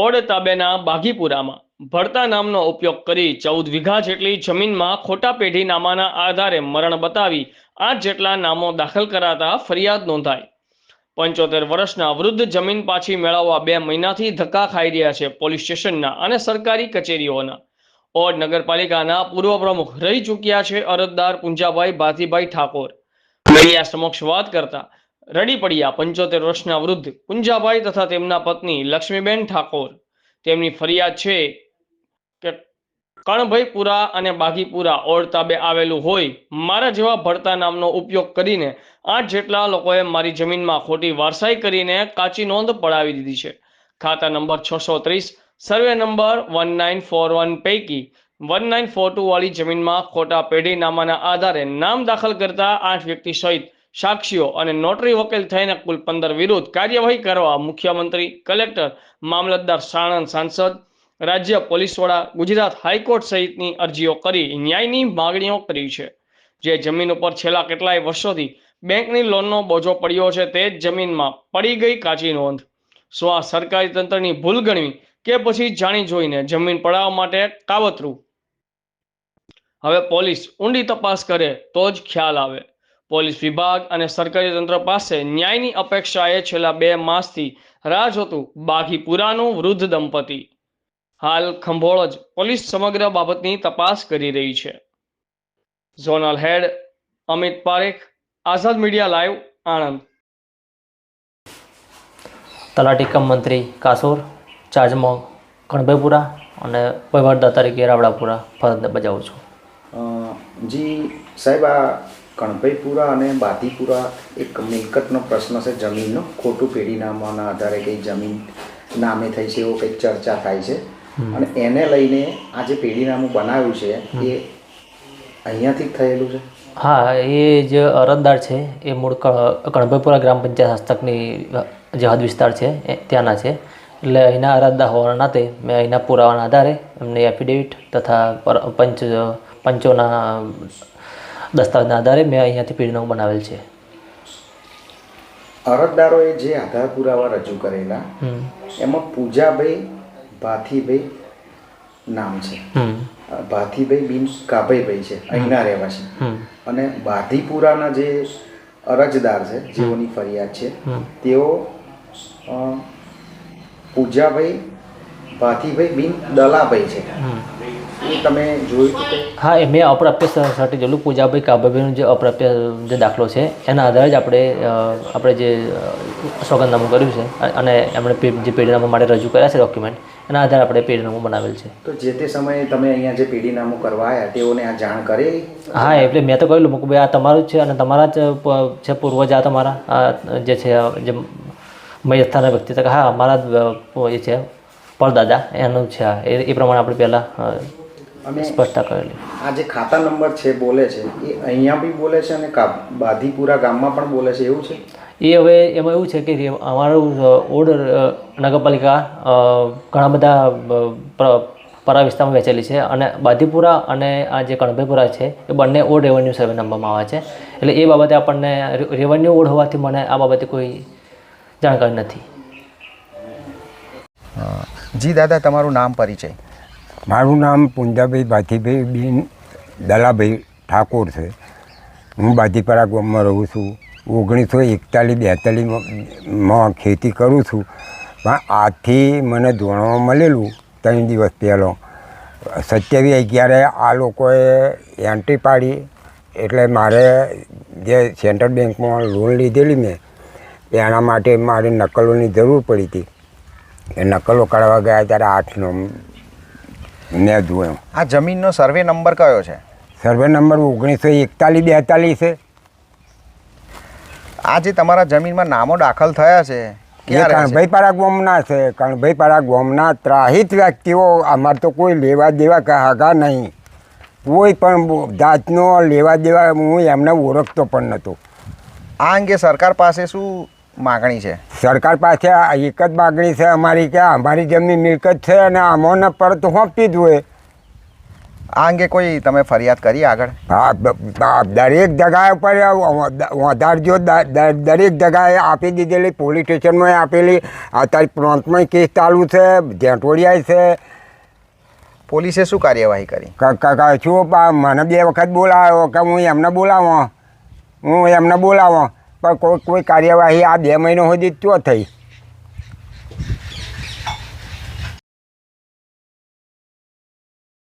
Odd તાબેના બાઘીપુરામાં ભરતા નામનો ઉપયોગ કરી ચૌદ વીઘા જેટલી જમીનમાં ખોટા પેઢીનામાના આધારે મરણ બતાવી આઠ જેટલા નામો દાખલ કરાતા ફરિયાદ નોંધાઈ. પંચોતેર વર્ષના વૃદ્ધ જમીન પાછી મેળવવા બે મહિનાથી ધક્કા ખાઈ રહ્યા છે પોલીસ સ્ટેશનના અને સરકારી કચેરીઓના. ઓડ નગરપાલિકાના પૂર્વ પ્રમુખ રહી ચૂક્યા છે અરજદાર પુંજાભાઈ ભાતીભાઈ ઠાકોર. મીડિયા સમક્ષ વાત કરતા રડી પડ્યા પંચોતેર વર્ષના વૃદ્ધ પુંજાભાઈ તથા તેમના પત્ની લક્ષ્મીબેન ઠાકોર. તેમની ફરિયાદ છે કે કણભાઈપુરા અને બાઘીપુરા ઓળતાબે આવેલું હોય, મારા જેવા ભરતા નામનો ઉપયોગ કરીને આઠ જેટલા લોકોએ મારી જમીનમાં ખોટી વારસાઈ કરીને કાચી નોંધ પડાવી દીધી છે. ખાતા નંબર છસો ત્રીસ, survey number one nine four one પૈકી વન નાઇન ફોર ટુ વાળી જમીનમાં ખોટા પેઢીનામાના આધારે નામ દાખલ કરતા આઠ વ્યક્તિ સહિત સાક્ષીઓ અને નોટરી વકીલ થઈને કુલ પંદર વિરુદ્ધ કાર્યવાહી કરવા મુખ્યમંત્રી, કલેક્ટર, મામલતદાર સાણંદ સાંસદ, રાજ્ય પોલીસ વડા, ગુજરાત હાઈકોર્ટ સહિતની અરજીઓ કરી ન્યાયની માગણીઓ કરી છે. જે જમીન ઉપર છેલ્લા કેટલાય વર્ષોથી બેંકની લોનનો બોજો પડ્યો છે તે જ જમીનમાં પડી ગઈ કાચી નોંધ શું આ સરકારી તંત્રની ભૂલ ગણવી કે પછી જાણી જોઈને જમીન પડાવવા માટે કાવતરું? હવે પોલીસ ઊંડી તપાસ કરે તો જ ખ્યાલ આવે. પોલીસ વિભાગ અને સરકારી તંત્ર પાસે ન્યાયની અપેક્ષાએ છેલ્લા બે માસથી રાહ જોતું બાઘીપુરાનું વૃદ્ધ દંપતી. હાલ ખંભોળ જ પોલીસ સમગ્ર બાબતની તપાસ કરી રહી છે. Zonal head Amit Parekh Azad media live Anand. તલાટી કમ મંત્રી કાસોર ચાર્જમાં ગણભાઈપુરા અને વહીવટદાર તરીકે રાવડાપુરા ફરજ બજાવું છું. જી સાહેબ આ કણભાઈપુરા અને બાતીપુરા એક મિલકતનો પ્રશ્ન છે. જમીનનો ખોટું પેઢીનામાના આધારે કંઈ જમીન નામે થઈ છે એવો કંઈક ચર્ચા થાય છે. અને એને લઈને આ જે પેઢીનામું બનાવ્યું છે એ અહીંયાથી થયેલું છે? હા એ જે અરજદાર છે એ મૂળ કણભાઈપુરા ગ્રામ પંચાયત હસ્તકની જે હદ વિસ્તાર છે ત્યાંના છે. એટલે અહીંના અરજદાર હોવાના નાતે મેં અહીંના પુરાવાના આધારે એમની એફિડેવિટ તથા પંચ પંચોના દસ્તાવેજના આધારે મેં અહીંયાથી પેઢીનામું બનાવેલ છે. અરજદારોએ જે આધાર પુરાવા રજૂ કરેલા એમાં પૂજાભાઈ ભાથીભાઈ નામ છે. ભાથીભાઈ બિન કાભાઈભાઈ છે અહીંના રહેવાસી. છે અને બાધીપુરાના જે અરજદાર છે જેઓની ફરિયાદ છે તેઓ પૂજાભાઈ ભાથીભાઈ બિન દલાભાઈ છે. તમે જોયું હા એ મેં અપ્રાપ્ય સાથે જોયેલું પૂજાભાઈ કાબાભાઈનો જે અપ્રાપ્ય જે દાખલો છે એના આધારે જ આપણે આપણે જે સોગંદનામું કર્યું છે અને એમણે જે પેઢીનામું માટે રજૂ કર્યા છે ડોક્યુમેન્ટ એના આધારે આપણે પેઢીનામું બનાવેલ છે. તો જે તે સમયે તમે અહીંયા જે પેઢીનામું કરવા આવ્યા તેઓને આ જાણ કરી? હા એટલે મેં તો કહેલું કે ભાઈ આ તમારું જ છે અને તમારા જ છે પૂર્વજ આ તમારા જે છે જે મયસ્થાના વ્યક્તિ તો હા અમારા જ એ છે પરદાદા એનું છે એ એ પ્રમાણે આપણે પહેલાં સ્પષ્ટતા કરેલી. આ જે ખાતા નંબર છે બોલે છે એ અહીંયા બી બોલે છે અને બાધીપુરા ગામમાં પણ બોલે છે એવું છે? એ હવે એમાં એવું છે કે અમારું અ, નગરપાલિકા ઘણા બધા પરા વિસ્તારમાં વેચેલી છે અને બાધીપુરા અને આ જે કણભાઈપુરા છે એ બંને ઓડ રેવન્યુ સર્વે નંબરમાં આવે છે. એટલે એ બાબતે આપણને રેવન્યુ ઓડ હોવાથી મને આ બાબતે કોઈ જાણકારી નથી. જી દાદા તમારું નામ પરિચય. મારું નામ પુંજાભાઈ ભાથીભાઈ બિન દલાભાઈ ઠાકોર છે. હું બાજીપરા ગામમાં રહું છું. ઓગણીસો એકતાલીસ બેતાલીસમાં ખેતી કરું છું. પણ આથી મને જાણવા મળેલું ત્રણ દિવસ પહેલો. સત્યાવીસ અગિયારે આ લોકોએ એન્ટ્રી પાડી. એટલે મારે જે સેન્ટ્રલ બેંકમાં લોન લીધેલી મેં, એના માટે મારે નકલોની જરૂર પડી હતી. એ નકલો કાઢવા ગયા ત્યારે આઠનો મેં જોયો આ જમીનનો સર્વે નંબર કયો છે? સર્વે નંબર ઓગણીસો એકતાલીસ બેતાલીસ છે. આ જે તમારા જમીનમાં નામો દાખલ થયા છે એ? કણભાઈપાડા ગામના છે કણભાઈપાડા ગામના ત્રાહિત વ્યક્તિઓ અમારે તો કોઈ લેવા દેવા કે હાગા નહીં. કોઈ પણ જાતનો લેવા દેવા હું એમને ઓળખતો પણ નહોતો આ અંગે સરકાર પાસે શું માગણી છે? સરકાર પાસે એક જ માગણી છે અમારી કે અમારી જમીન મિલકત છે અને અમોને પરત સોંપી જ હોય. આ અંગે કોઈ તમે ફરિયાદ કરી આગળ? હા દરેક જગાએ ઉપર વધારજો દરેક જગાએ આપી દીધેલી પોલીસ સ્ટેશનમાં આપેલી અત્યારે પ્રાંતમાં કેસ ચાલુ છે ઝેંટોડિયા છે. પોલીસે શું કાર્યવાહી કરી? શું મને બે વખત બોલાવ્યો કે હું એમને બોલાવો. હું એમને બોલાવો. પણ કોઈ કોઈ કાર્યવાહી આ બે મહિનો સુધી ચો થઈ.